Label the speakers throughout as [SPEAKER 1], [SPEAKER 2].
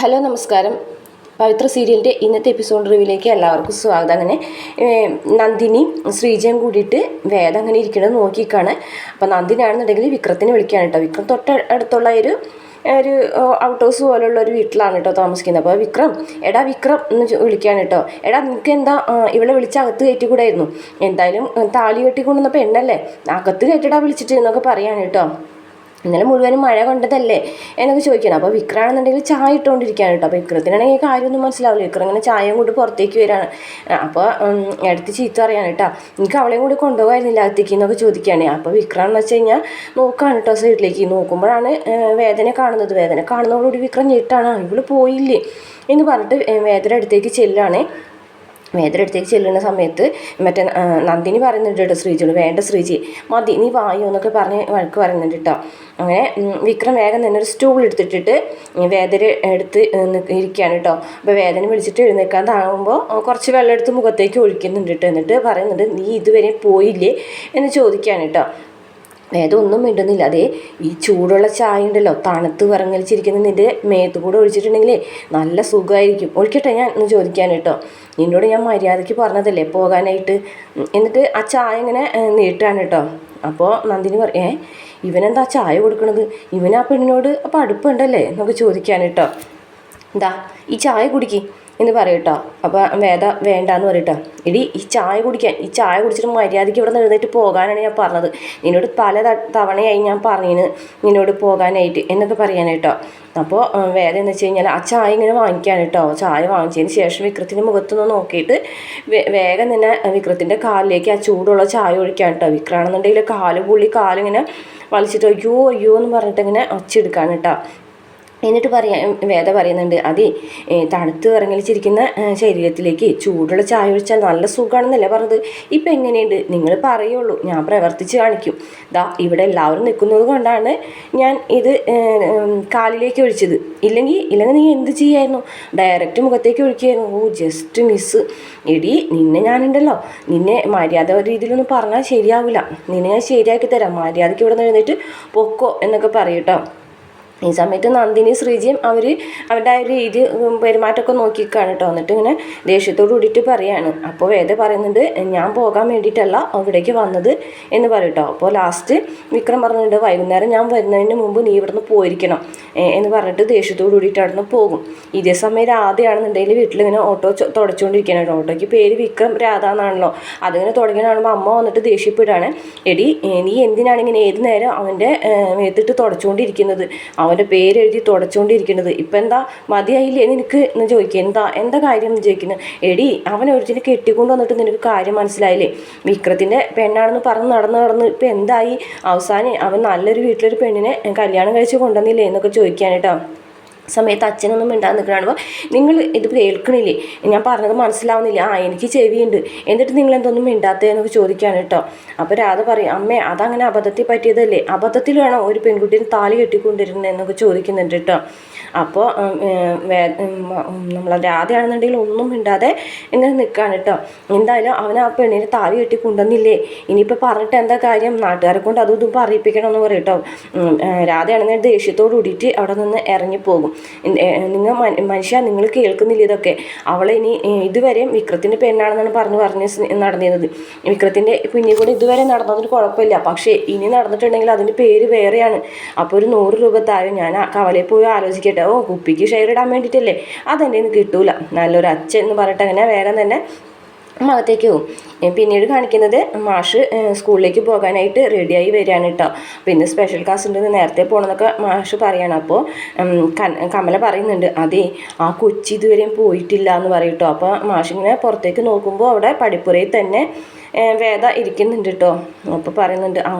[SPEAKER 1] Hello നമസ്കാരം. പവിത്ര സീരിയലിന്റെ ഇന്നത്തെ എപ്പിസോഡ് റിവ്യൂലേക്ക് എല്ലാവർക്കും സ്വാഗതം. അങ്ങനെ നന്ദിനി ശ്രീജയും കൂടിയിട്ട് വേദം അങ്ങനെ ഇരിക്കണത് നോക്കിക്കാണ്. അപ്പോൾ നന്ദിനിയാണെന്നുണ്ടെങ്കിൽ വിക്രത്തിനെ വിളിക്കുകയാണ് കേട്ടോ. വിക്രം തൊട്ട അടുത്തുള്ള ഒരു ഒരു ഔട്ട് ഹൗസ് പോലുള്ള ഒരു വീട്ടിലാണ് കേട്ടോ താമസിക്കുന്നത്. അപ്പോൾ വിക്രം എടാ വിക്രം എന്ന് വിളിക്കുകയാണ് കേട്ടോ. എടാ നിനക്ക് എന്താ ഇവിടെ വിളിച്ച് അകത്ത് കയറ്റിക്കൂടായിരുന്നു? എന്തായാലും താലി കെട്ടിക്കൊണ്ടുവന്നപ്പോൾ എണ്ണല്ലേ? അകത്ത് കയറ്റിടാ വിളിച്ചിട്ട് എന്നൊക്കെ പറയാണ് കേട്ടോ. ഇന്നലെ മുഴുവനും മഴ കൊണ്ടതല്ലേ എന്നൊക്കെ ചോദിക്കണം അപ്പോൾ വിക്രാണെന്നുണ്ടെങ്കിൽ ചായ ഇട്ടുകൊണ്ടിരിക്കുകയാണ് കേട്ടോ. അപ്പോൾ വിക്രത്തിനാണെങ്കിൽ കാര്യമൊന്നും മനസ്സിലാവില്ല. വിക്രം ഇങ്ങനെ ചായയും കൊണ്ട് പുറത്തേക്ക് വരികയാണ് അപ്പോൾ എടുത്ത് ചീത്ത പറയാണ് കേട്ടോ. എനിക്ക് അവളെയും കൂടി കൊണ്ടുപോകായിരുന്നില്ല അകത്തേക്ക് എന്നൊക്കെ ചോദിക്കുകയാണ്. അപ്പോൾ വിക്രം എന്ന് വെച്ച് കഴിഞ്ഞാൽ നോക്കുകയാണ് കേട്ടോ സൈഡിലേക്ക്. നോക്കുമ്പോഴാണ് വേദന കാണുന്നത്. വേദന കാണുന്നതോടുകൂടി വിക്രം ഞെട്ടാണ്. ഇവൾ പോയില്ലേ? എന്ന് പറഞ്ഞിട്ട് വേദന അടുത്തേക്ക് ചെല്ലുകയാണ് വേദന അടുത്തേക്ക് ചെല്ലുന്ന സമയത്ത് മറ്റേ നന്ദിനി പറയുന്നുണ്ട് കേട്ടോ ശ്രീജിയോട് വേണ്ട ശ്രീജി മതി നീ വായു എന്നൊക്കെ പറഞ്ഞ് വഴക്ക് പറയുന്നുണ്ട് കേട്ടോ. അങ്ങനെ വിക്രം വേഗം തന്നെ ഒരു സ്റ്റൂൾ എടുത്തിട്ടിട്ട് വേദന എടുത്ത് ഇരിക്കുകയാണ് കേട്ടോ. അപ്പോൾ വേദന വിളിച്ചിട്ട് എഴുന്നേക്കാൻ താങ്ങുമ്പോൾ കുറച്ച് വെള്ളം എടുത്ത് മുഖത്തേക്ക് ഒഴിക്കുന്നുണ്ട് കേട്ടോ എന്നിട്ട് പറയുന്നുണ്ട് നീ ഇതുവരെ പോയില്ലേ? എന്ന് ചോദിക്കുകയാണ് കേട്ടോ. വേദം ഒന്നും മിണ്ടുന്നില്ല. അതേ ഈ ചൂടുള്ള ചായ ഉണ്ടല്ലോ തണുത്ത് വിറങ്ങലിച്ചിരിക്കുന്ന നിന്റെ മേത്ത് കൂടെ ഒഴിച്ചിട്ടുണ്ടെങ്കിലേ നല്ല സുഖമായിരിക്കും. ഒഴിക്കട്ടെ ഞാൻ ഒന്ന് ചോദിക്കാൻ കേട്ടോ. നിന്നോട് ഞാൻ മര്യാദയ്ക്ക് പറഞ്ഞതല്ലേ പോകാനായിട്ട്? എന്നിട്ട് ആ ചായ ഇങ്ങനെ നീട്ടാണ് കേട്ടോ. അപ്പോൾ നന്ദിനി പറ ഏ ഇവനെന്താ ചായ കൊടുക്കണത്? ഇവൻ ആ പെണ്ണിനോട് അപ്പോൾ അടുപ്പുണ്ടല്ലേ എന്നൊക്കെ ചോദിക്കാൻ കേട്ടോ. എന്താ ഈ ചായ കുടിക്ക്. എന്ന് പറയും കേട്ടോ അപ്പോൾ വേദ വേണ്ടാന്ന് പറയും കേട്ടോ എടി ഈ ചായ കുടിക്കാൻ ഈ ചായ കുടിച്ചിട്ട് മര്യാദയ്ക്ക് ഇവിടെ നിന്ന് എഴുന്നേറ്റ് പോകാനാണ് ഞാൻ പറഞ്ഞത്. നിന്നോട് പല തവണയായി ഞാൻ പറഞ്ഞിന്. നിന്നോട് പോകാനായിട്ട് എന്നൊക്കെ പറയാനായിട്ടോ അപ്പോൾ വേദ എന്ന് വെച്ച് കഴിഞ്ഞാൽ ആ ചായ ഇങ്ങനെ വാങ്ങിക്കാൻ കേട്ടോ ചായ വാങ്ങിച്ചതിന് ശേഷം വിക്രത്തിന്റെ മുഖത്തൊന്ന് നോക്കിയിട്ട് വേഗം തന്നെ വിക്രത്തിന്റെ കാലിലേക്ക് ആ ചൂടുള്ള ചായ ഒഴിക്കാൻ കേട്ടോ വിക്രാണെന്നുണ്ടെങ്കിൽ കാൽ പുള്ളി കാലിങ്ങനെ വലിച്ചിട്ട് അയ്യോ അയ്യോ എന്ന് പറഞ്ഞിട്ട് ഇങ്ങനെ ഒച്ചെടുക്കാൻ കേട്ടോ എന്നിട്ട് പറയാ വേദ പറയുന്നുണ്ട് അതെ തണുത്ത് ഇറങ്ങലിച്ചിരിക്കുന്ന ശരീരത്തിലേക്ക് ചൂടുള്ള ചായ ഒഴിച്ചാൽ നല്ല സുഖമാണെന്നല്ലേ പറഞ്ഞത്. ഇപ്പം എങ്ങനെയുണ്ട്? നിങ്ങൾ പറയുള്ളൂ ഞാൻ പ്രവർത്തിച്ച് കാണിക്കും. ദാ ഇവിടെ എല്ലാവരും നിൽക്കുന്നത് കൊണ്ടാണ് ഞാൻ ഇത് കാലിലേക്ക് ഒഴിച്ചത്. ഇല്ലെങ്കിൽ ഇല്ലെങ്കിൽ നീ എന്ത് ചെയ്യായിരുന്നു? ഡയറക്റ്റ് മുഖത്തേക്ക് ഒഴിക്കുകയായിരുന്നു. ഓ ജസ്റ്റ് മിസ് എടി നിന്നെ ഞാനുണ്ടല്ലോ. നിന്നെ മര്യാദ രീതിയിലൊന്നും പറഞ്ഞാൽ ശരിയാവില്ല. നിന്നെ ഞാൻ ശരിയാക്കി തരാം. മര്യാദയ്ക്ക് ഇവിടെ നിന്ന് എഴുന്നേറ്റ് പൊക്കോ എന്നൊക്കെ പറയും കേട്ടോ ഈ സമയത്ത് നന്ദിനി ശ്രീജിയും അവർ അവരുടെ ആ രീതി പെരുമാറ്റമൊക്കെ നോക്കിക്കാണ് കേട്ടോ. എന്നിട്ട് ഇങ്ങനെ ദേഷ്യത്തോട് കൂടിയിട്ട് പറയാണ്. അപ്പോൾ വേദ പറയുന്നുണ്ട് ഞാൻ പോകാൻ വേണ്ടിയിട്ടല്ല അവിടേക്ക് വന്നത് എന്ന് പറയും കേട്ടോ. അപ്പോൾ ലാസ്റ്റ് വിക്രം പറഞ്ഞിട്ടുണ്ട് വൈകുന്നേരം ഞാൻ വരുന്നതിന് മുമ്പ് നീ ഇവിടുന്ന് പോയിരിക്കണം എന്ന് പറഞ്ഞിട്ട് ദേഷ്യത്തോട് കൂടിയിട്ട് അവിടെ പോകും. ഇതേ സമയം രാധയാണെന്നുണ്ടെങ്കിൽ വീട്ടിലിങ്ങനെ ഓട്ടോ തുടച്ചുകൊണ്ടിരിക്കണം ഓട്ടോയ്ക്ക് പേര് വിക്രം രാധ എന്നാണല്ലോ അതിങ്ങനെ തുടങ്ങിയാണുമ്പോൾ അമ്മ വന്നിട്ട് ദേഷ്യപ്പെടുകയാണ്. എടി നീ എന്തിനാണ് ഇങ്ങനെ ഏത് നേരം അവന്റെ മേത്തിട്ട് തുടച്ചുകൊണ്ടിരിക്കുന്നത്? അവന്റെ പേരെഴുതി തുടച്ചുകൊണ്ടിരിക്കുന്നത്. ഇപ്പം എന്താ മതിയായില്ലേ നിനക്ക്? എന്ന് ചോദിക്കുക. എന്താ? എന്താ കാര്യം എന്ന് ചോദിക്കുന്നത് എടി അവൻ ഒരുത്തിനെ കെട്ടിക്കൊണ്ട് വന്നിട്ട് നിനക്ക് കാര്യം മനസ്സിലായില്ലേ? വിക്രത്തിന്റെ പെണ്ണാണെന്ന് പറഞ്ഞ് നടന്ന് നടന്ന് ഇപ്പം എന്തായി? അവസാനം അവൻ നല്ലൊരു വീട്ടിലൊരു പെണ്ണിനെ കല്യാണം കഴിച്ച് കൊണ്ടുവന്നില്ലേ എന്നൊക്കെ ചോദിക്കാൻ സമയത്ത് അച്ഛനൊന്നും മിണ്ടാതെ നിൽക്കണമ്പോൾ നിങ്ങൾ ഇത് കേൾക്കണില്ലേ? ഞാൻ പറഞ്ഞത് മനസ്സിലാവുന്നില്ല. ആ എനിക്ക് ചെവിയുണ്ട്. എന്നിട്ട് നിങ്ങൾ എന്തൊന്നും മിണ്ടാത്തതെന്നൊക്കെ ചോദിക്കുകയാണ് കേട്ടോ. അപ്പോൾ രാധ പറയും അമ്മേ അതങ്ങനെ അബദ്ധത്തിൽ പറ്റിയതല്ലേ? അബദ്ധത്തിൽ വേണം ഒരു പെൺകുട്ടീനെ താലി കെട്ടിക്കൊണ്ടിരുന്നതെന്നൊക്കെ ചോദിക്കുന്നുണ്ട് കേട്ടോ. അപ്പോൾ നമ്മളെ രാധയാണെന്നുണ്ടെങ്കിൽ ഒന്നും മിണ്ടാതെ ഇങ്ങനെ നിൽക്കുകയാണ് കേട്ടോ. എന്തായാലും അവൻ ആ പെണ്ണിനെ താലി കെട്ടി കൊണ്ടുവന്നില്ലേ ഇനിയിപ്പോൾ പറഞ്ഞിട്ട് എന്താ കാര്യം? നാട്ടുകാരെ കൊണ്ട് അതും ഇതും പറയിപ്പിക്കണമെന്ന് പറയും കേട്ടോ. രാധയാണെന്നുണ്ടെങ്കിൽ ദേഷ്യത്തോട് കൂടിയിട്ട് അവിടെ നിന്ന് ഇറങ്ങിപ്പോകും. നിങ്ങൾ മനുഷ്യ നിങ്ങൾ കേൾക്കുന്നില്ല ഇതൊക്കെ. അവളെ ഇനി ഇതുവരെയും വിക്രത്തിന്റെ പെണ്ണാണെന്നാണ് പറഞ്ഞ് പറഞ്ഞ് നടന്നിരുന്നത്. വിക്രത്തിന്റെ കുഞ്ഞി കൂടെ ഇതുവരെ നടന്നതിന് കുഴപ്പമില്ല. പക്ഷേ ഇനി നടന്നിട്ടുണ്ടെങ്കിൽ അതിന്റെ പേര് വേറെയാണ്. അപ്പോൾ ഒരു നൂറ് രൂപ താരം ഞാൻ കവലയിൽ പോയി ആലോചിക്കട്ടെ. ഓ കുപ്പിക്ക് ഷെയർ ഇടാൻ വേണ്ടിയിട്ടല്ലേ? അതെന്റെ കിട്ടൂല. നല്ലൊരു അച്ഛൻ എന്ന് പറഞ്ഞിട്ട് അങ്ങനെ വേഗം തന്നെ അകത്തേക്ക് പോകും പിന്നീട് കാണിക്കുന്നത് മാഷ് സ്കൂളിലേക്ക് പോകാനായിട്ട് റെഡിയായി വരികയാണ് കേട്ടോ പിന്നെ സ്പെഷ്യൽ ക്ലാസ് ഉണ്ടെന്ന് നേരത്തെ പോകണമെന്നൊക്കെ മാഷ് പറയണം. അപ്പോൾ കമല പറയുന്നുണ്ട് അതെ ആ കൊച്ചി ഇതുവരെയും പോയിട്ടില്ല എന്ന് പറയും കേട്ടോ അപ്പോൾ മാഷിങ്ങനെ പുറത്തേക്ക് നോക്കുമ്പോൾ അവിടെ പടിപ്പുരയിൽ തന്നെ വേദ ഇരിക്കുന്നുണ്ട് കേട്ടോ അപ്പോൾ പറയുന്നുണ്ട് ആ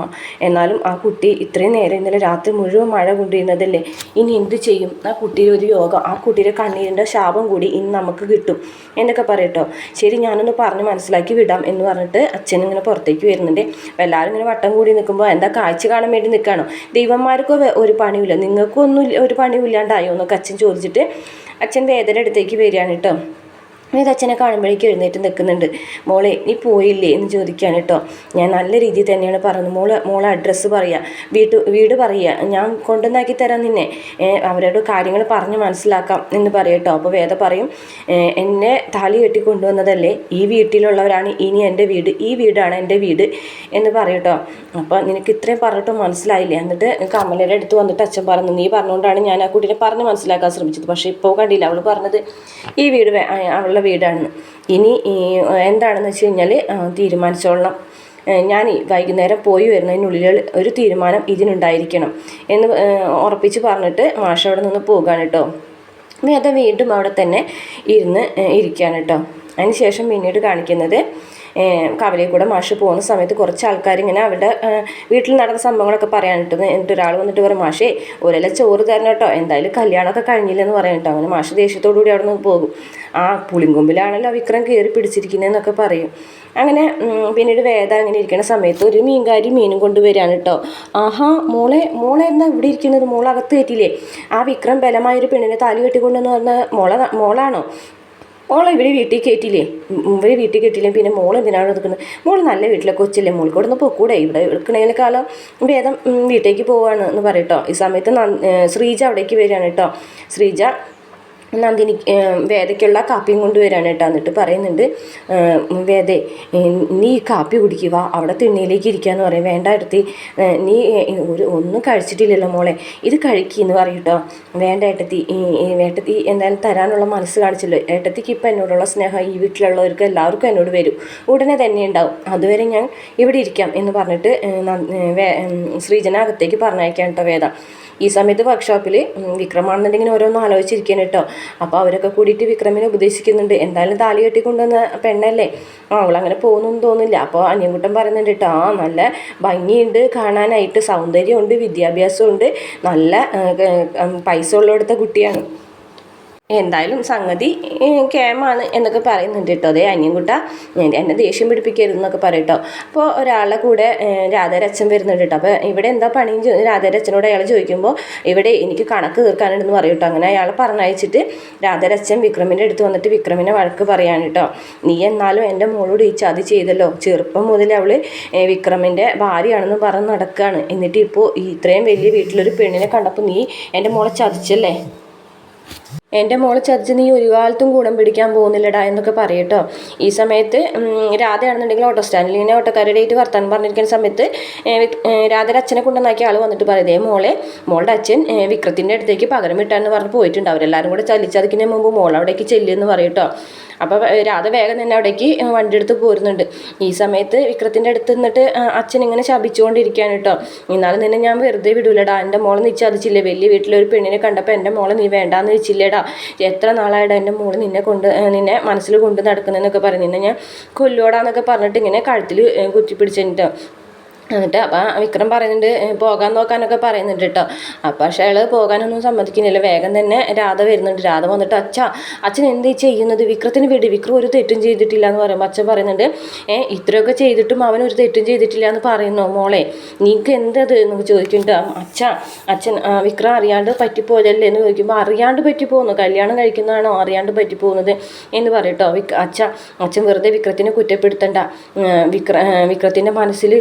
[SPEAKER 1] എന്നാലും ആ കുട്ടി ഇത്രയും നേരം ഇന്നലെ രാത്രി മുഴുവൻ മഴ കൊണ്ടിരുന്നതല്ലേ? ഇനി എന്ത് ചെയ്യും? ആ കുട്ടിയുടെ ഒരു യോഗം ആ കുട്ടിയുടെ കണ്ണീരിന്റെ ശാപം കൂടി ഇന്ന് നമുക്ക് കിട്ടും എന്നൊക്കെ പറയട്ടോ ശരി ഞാനൊന്ന് പറഞ്ഞ് മനസ്സിലാക്കി വിടാം എന്ന് പറഞ്ഞിട്ട് അച്ഛൻ ഇങ്ങനെ പുറത്തേക്ക് വരുന്നുണ്ട്. അപ്പോൾ എല്ലാവരും ഇങ്ങനെ വട്ടം കൂടി നിൽക്കുമ്പോൾ എന്താ കാഴ്ച കാണാൻ വേണ്ടി നിൽക്കുകയാണോ ദൈവന്മാർക്കോ ഒരു പണിയില്ല നിങ്ങൾക്കും ഒന്നും ഒരു പണിയും ഇല്ലാണ്ടായോ എന്നൊക്കെ അച്ഛൻ ചോദിച്ചിട്ട് അച്ഛൻ വേദന അടുത്തേക്ക് വരികയാണ് കേട്ടോ. വേദച്ഛനെ കാണുമ്പോഴേക്കും എഴുന്നേറ്റ് നിൽക്കുന്നുണ്ട്. മോളെ നീ പോയില്ലേ? എന്ന് ചോദിക്കുകയാണ് കേട്ടോ. ഞാൻ നല്ല രീതിയിൽ തന്നെയാണ് പറഞ്ഞത് മോൾ മോളെ അഡ്രസ്സ് പറയുക വീട്ട് വീട് പറയുക ഞാൻ കൊണ്ടുവന്നാക്കി തരാം നിന്നെ. അവരോട് കാര്യങ്ങൾ പറഞ്ഞ് മനസ്സിലാക്കാം എന്ന് പറയും കേട്ടോ. അപ്പോൾ വേദ പറയും എന്നെ താലി കെട്ടി കൊണ്ടുവന്നതല്ലേ? ഈ വീട്ടിലുള്ളവരാണ് ഇനി എന്റെ വീട്. ഈ വീടാണ് എന്റെ വീട്. എന്ന് പറയും കേട്ടോ. അപ്പോൾ നിനക്ക് ഇത്രയും പറഞ്ഞിട്ട് മനസ്സിലായില്ലേ? എന്നിട്ട് കമലയുടെ അടുത്ത് വന്നിട്ട് അച്ഛൻ പറഞ്ഞു നീ പറഞ്ഞുകൊണ്ടാണ് ഞാൻ ആ കുട്ടീനെ പറഞ്ഞ് മനസ്സിലാക്കാൻ ശ്രമിച്ചത്. പക്ഷേ ഇപ്പോൾ കണ്ടില്ല. അവൾ പറഞ്ഞത് ഈ വീട് അവളുടെ വീടാണെന്ന് ഇനി എന്താണെന്ന് വെച്ച് കഴിഞ്ഞാൽ തീരുമാനിച്ചോളണം. ഞാൻ വൈകുന്നേരം പോയി വരുന്നതിനുള്ളിൽ ഒരു തീരുമാനം ഇതിനുണ്ടായിരിക്കണം എന്ന് ഉറപ്പിച്ച് പറഞ്ഞിട്ട് മാഷ അവിടെ നിന്ന് പോകാൻ കേട്ടോ. വേദം വീണ്ടും അവിടെ തന്നെ ഇരുന്ന് ഇരിക്കാൻ കേട്ടോ. അതിന് ശേഷം പിന്നീട് കാണിക്കുന്നത് കവലയിൽ മാഷ് പോകുന്ന സമയത്ത് കുറച്ച് ആൾക്കാർ ഇങ്ങനെ അവരുടെ വീട്ടിൽ നടന്ന സംഭവങ്ങളൊക്കെ പറയാനിട്ട് എന്നിട്ട് ഒരാൾ വന്നിട്ട് പറയും മാഷേ ഒരല ചോറ് തരണം കേട്ടോ. എന്തായാലും കല്യാണമൊക്കെ കഴിഞ്ഞില്ലെന്ന് പറയാൻ കേട്ടോ. അങ്ങനെ മാഷ് ദേഷ്യത്തോടു കൂടി അവിടെ നിന്ന് പോകും. ആ പുളിങ്കൊമ്പിലാണല്ലോ വിക്രം കയറി പിടിച്ചിരിക്കുന്നതെന്നൊക്കെ പറയും. അങ്ങനെ പിന്നീട് വേദ അങ്ങനെ ഇരിക്കുന്ന സമയത്ത് ഒരു മീൻകാരി മീനും കൊണ്ടുവരികയാണ് കേട്ടോ. ആഹാ മോളെ മോളെ എന്താ ഇവിടെ ഇരിക്കുന്നത്? മോളകത്ത് കയറ്റില്ലേ ആ വിക്രം ബലമായൊരു പെണ്ണിനെ താലി കെട്ടിക്കൊണ്ടെന്ന് പറഞ്ഞ മോള മോളാണോ? മോളെ ഇവിടെ വീട്ടിൽ കയറ്റിയില്ലേ ഇവർ വീട്ടിൽ കയറ്റിയില്ലേ പിന്നെ മോൾ എന്തിനാണ് എടുക്കുന്നത് മോൾ നല്ല വീട്ടിലെ കൊച്ചില്ലേ? മോൾക്ക് ഇവിടെ നിന്ന് പൊക്കൂടെ. ഇവിടെ എടുക്കണേനേക്കാളും ഭേദം വീട്ടിലേക്ക് പോവാണ് എന്ന് പറയട്ടോ ഈ സമയത്ത് ശ്രീജ അവിടേക്ക് വരികയാണ് കേട്ടോ ശ്രീജ നന്ദിനി വേദയ്ക്കുള്ള കാപ്പിയും കൊണ്ടുവരാണ് കേട്ടോ എന്നിട്ട് പറയുന്നുണ്ട്. വേദേ നീ കാപ്പി കുടിക്കുക അവിടെ തിണ്ണയിലേക്ക് ഇരിക്കാന്ന് പറയും. വേണ്ട എടുത്തി. നീ ഒരു ഒന്നും കഴിച്ചിട്ടില്ലല്ലോ മോളെ. ഇത് കഴിക്കുമെന്ന് പറയും കേട്ടോ വേണ്ട ഏട്ടത്തി ഏട്ടത്തി എന്തായാലും തരാനുള്ള മനസ്സ് കാണിച്ചല്ലോ. ഏട്ടത്തിക്ക് ഇപ്പം എന്നോടുള്ള സ്നേഹം ഈ വീട്ടിലുള്ളവർക്ക് എല്ലാവർക്കും എന്നോട് വരും. ഉടനെ തന്നെ ഉണ്ടാവും. അതുവരെ ഞാൻ ഇവിടെ ഇരിക്കാം എന്ന് പറഞ്ഞിട്ട് ശ്രീജന അകത്തേക്ക് പറഞ്ഞയക്കാം കേട്ടോ വേദ. ഈ സമയത്ത് വർക്ക്ഷോപ്പിൽ വിക്രമാണെന്നുണ്ടെങ്കിൽ ഓരോന്നും ആലോചിച്ചിരിക്കാൻ കേട്ടോ. അപ്പോൾ അവരൊക്കെ കൂടിയിട്ട് വിക്രമിനെ ഉപദേശിക്കുന്നുണ്ട്. എന്തായാലും താലി കെട്ടിക്കൊണ്ടുവന്ന പെണ്ണല്ലേ? ആ അവളങ്ങനെ പോകുന്നു തോന്നില്ല അപ്പോൾ അനിയൻകുട്ടൻ പറയുന്നുണ്ട് കേട്ടോ ആ നല്ല ഭംഗിയുണ്ട് കാണാനായിട്ട് സൗന്ദര്യമുണ്ട് വിദ്യാഭ്യാസമുണ്ട് നല്ല പൈസ ഉള്ളിടത്ത കുട്ടിയാണ്. എന്തായാലും സംഗതി കേമാണ് എന്നൊക്കെ പറയുന്നുണ്ട് കേട്ടോ. അതേ അനിയൻകുട്ട എന്നെ ദേഷ്യം പിടിപ്പിക്കരുത് എന്നൊക്കെ പറയും അപ്പോൾ ഒരാളുടെ കൂടെ രാധാരച്ഛൻ വരുന്നുണ്ട് കേട്ടോ. അപ്പോൾ ഇവിടെ എന്താ പണിയും രാധാരച്ഛനോട് അയാൾ ചോദിക്കുമ്പോൾ ഇവിടെ എനിക്ക് കണക്ക് തീർക്കാനുണ്ടെന്ന് പറയും കേട്ടോ. അങ്ങനെ അയാൾ പറഞ്ഞയച്ചിട്ട് രാധാരച്ഛൻ വിക്രമിന്റെ അടുത്ത് വന്നിട്ട് വിക്രമിനെ വഴക്ക് പറയാണ് കേട്ടോ. നീ എന്നാലും എന്റെ മോളോട് ഈ ചതി ചെയ്തല്ലോ. ചെറുപ്പം മുതൽ അവൾ വിക്രമിന്റെ ഭാര്യയാണെന്ന് പറഞ്ഞ് നടക്കുകയാണ് എന്നിട്ട് ഇപ്പോൾ ഇത്രയും വലിയ വീട്ടിലൊരു പെണ്ണിനെ കണ്ടപ്പോൾ നീ എന്റെ മോളെ ചതിച്ചല്ലേ? എന്റെ മോളെ ചതിച്ച് നീ ഒരു കാലത്തും കൂടം പിടിക്കാൻ പോകുന്നില്ലടാ എന്നൊക്കെ പറയട്ടോ. ഈ സമയത്ത് രാധയാണെന്നുണ്ടെങ്കിൽ ഓട്ടോ സ്റ്റാൻഡിൽ ഇങ്ങനെ ഓട്ടോക്കാരുടെ ആയിട്ട് വർത്താനം പറഞ്ഞിരിക്കുന്ന സമയത്ത് രാധയുടെ അച്ഛനെ കൊണ്ടുവന്നാക്കിയ ആൾ വന്നിട്ട് പറയതേ മോളെ മോളുടെ അച്ഛൻ വിക്രത്തിന്റെ അടുത്തേക്ക് പകരം വിട്ടാന്ന് പറഞ്ഞ് പോയിട്ടുണ്ട്. അവരെല്ലാവരും കൂടെ ചലിച്ചതിക്കുന്നതിന് മുമ്പ് മോൾ അവിടേക്ക് ചെല്ലുമെന്ന് പറയട്ടോ അപ്പോൾ രാധ വേഗം തന്നെ അവിടേക്ക് വണ്ടി എടുത്ത് പോരുന്നുണ്ട്. ഈ സമയത്ത് വിക്രത്തിന്റെ അടുത്ത് നിന്നിട്ട് അച്ഛൻ ഇങ്ങനെ ശപിച്ചുകൊണ്ടിരിക്കുകയാണ് കേട്ടോ എന്നാലും നിന്നെ ഞാൻ വെറുതെ വിടൂലടാ. എന്റെ മോളെ നീ ചതിച്ചില്ലേ? വലിയ വീട്ടിലൊരു പെണ്ണിനെ കണ്ടപ്പോൾ എന്റെ മോളെ നീ വേണ്ടാന്ന് വെച്ചില്ലേടാ എത്ര നാളായിട്ട് എന്റെ മോൾ നിന്നെ കൊണ്ട് നിന്നെ മനസ്സിൽ കൊണ്ട് നടക്കുന്നതെന്നൊക്കെ പറഞ്ഞു. നിന്നെ ഞാൻ കൊല്ലോടാന്നൊക്കെ പറഞ്ഞിട്ട് ഇങ്ങനെ കഴുത്തിൽ കുത്തിപ്പിടിച്ചിട്ടോ എന്നിട്ട് അപ്പം വിക്രം പറയുന്നുണ്ട് പോകാൻ നോക്കാനൊക്കെ പറയുന്നുണ്ട് കേട്ടോ. അപ്പം പക്ഷേ അയാൾ പോകാനൊന്നും സമ്മതിക്കുന്നില്ല. വേഗം തന്നെ രാധ വരുന്നുണ്ട്. രാധ വന്നിട്ട് അച്ഛ അച്ഛൻ എന്തേ ചെയ്യുന്നത്? വിക്രത്തിന് വിട്. വിക്രം ഒരു തെറ്റും ചെയ്തിട്ടില്ല എന്ന് പറയുമ്പോൾ അച്ഛൻ പറയുന്നുണ്ട് ഏ ഇത്രയൊക്കെ ചെയ്തിട്ടും അവൻ ഒരു തെറ്റും ചെയ്തിട്ടില്ല എന്ന് പറയുന്നു മോളെ? നീക്ക് എന്തത്? എന്ന് ചോദിക്കുന്നുണ്ട് അച്ഛ അച്ഛൻ വിക്രം അറിയാണ്ട് പറ്റിപ്പോയതല്ലേ എന്ന് ചോദിക്കുമ്പോൾ അറിയാണ്ട് പറ്റിപ്പോകുന്നു കല്യാണം കഴിക്കുന്നതാണോ? അറിയാണ്ട് പറ്റിപ്പോകുന്നത് എന്ന് പറയട്ടോ വിക് അച്ഛ അച്ഛൻ വെറുതെ വിക്രത്തിനെ കുറ്റപ്പെടുത്തണ്ട. വിക്ര വിക്രത്തിന്റെ മനസ്സിൽ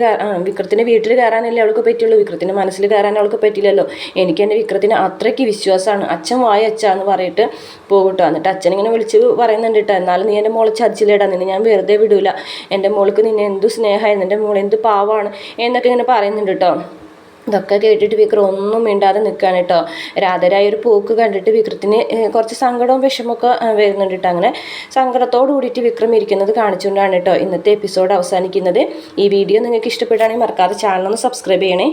[SPEAKER 1] വിക്രത്തിന്റെ വീട്ടിൽ കയറാനല്ലേ അവൾക്ക് പറ്റുള്ളൂ വിക്രത്തിന്റെ മനസ്സിൽ കയറാൻ അവൾക്ക് പറ്റില്ലല്ലോ എനിക്ക് എന്റെ വിക്രത്തിന് അത്രയ്ക്ക് വിശ്വാസമാണ്. അച്ഛൻ വായ അച്ഛാന്ന് പറയിട്ട് പോകട്ടോ. എന്നിട്ട് അച്ഛൻ ഇങ്ങനെ വിളിച്ച് പറയുന്നുണ്ട് കേട്ടോ എന്നാലും നീ എന്റെ മോളെ ചതിച്ചില്ലേടാ. നിന്നെ ഞാൻ വെറുതെ വിടൂല. എന്റെ മോൾക്ക് നിന്നെ എന്തു സ്നേഹമായിരുന്നു എന്റെ മോൾ എന്ത് പാവമാണ് എന്നൊക്കെ ഇങ്ങനെ പറയുന്നുണ്ട് കേട്ടോ ഇതൊക്കെ കേട്ടിട്ട് വിക്രം ഒന്നും മിണ്ടാതെ നിൽക്കുകയാണ് കേട്ടോ. രാധരായ ഒരു പോക്ക് കണ്ടിട്ട് വിക്രത്തിന് കുറച്ച് സങ്കടവും വിഷമമൊക്കെ വരുന്നുണ്ട് കേട്ടോ അങ്ങനെ. സങ്കടത്തോടു കൂടിയിട്ട് വിക്രം ഇരിക്കുന്നത് കാണിച്ചുകൊണ്ടാണ് കേട്ടോ ഇന്നത്തെ എപ്പിസോഡ് അവസാനിക്കുന്നത്. ഈ വീഡിയോ നിങ്ങൾക്ക് ഇഷ്ടപ്പെടുകയാണെങ്കിൽ മറക്കാതെ ചാനൽ ഒന്ന് സബ്സ്ക്രൈബ് ചെയ്യണേ.